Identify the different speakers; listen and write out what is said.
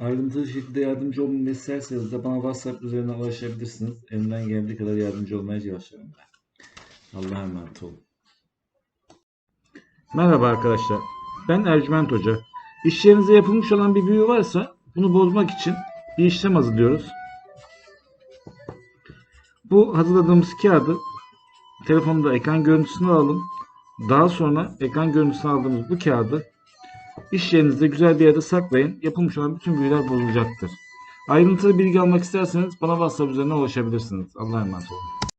Speaker 1: Ayrıntılı şekilde yardımcı olmamı isterseniz de bana WhatsApp üzerinden ulaşabilirsiniz. Elimden geldiği kadar yardımcı olmaya çalışıyorum ben. Allah'a emanet olun. Merhaba arkadaşlar. Ben Ercüment Hoca. İş yerinize yapılmış olan bir büyü varsa bunu bozmak için bir işlem hazırlıyoruz. Bu hazırladığımız kağıdı telefonda ekran görüntüsünü alalım. Daha sonra ekran görüntüsünü aldığımız bu kağıdı İş yerinizde güzel bir yerde saklayın. Yapılmış olan bütün büyüler bozulacaktır. Ayrıntılı bilgi almak isterseniz bana WhatsApp üzerinden ulaşabilirsiniz. Allah'a emanet olun.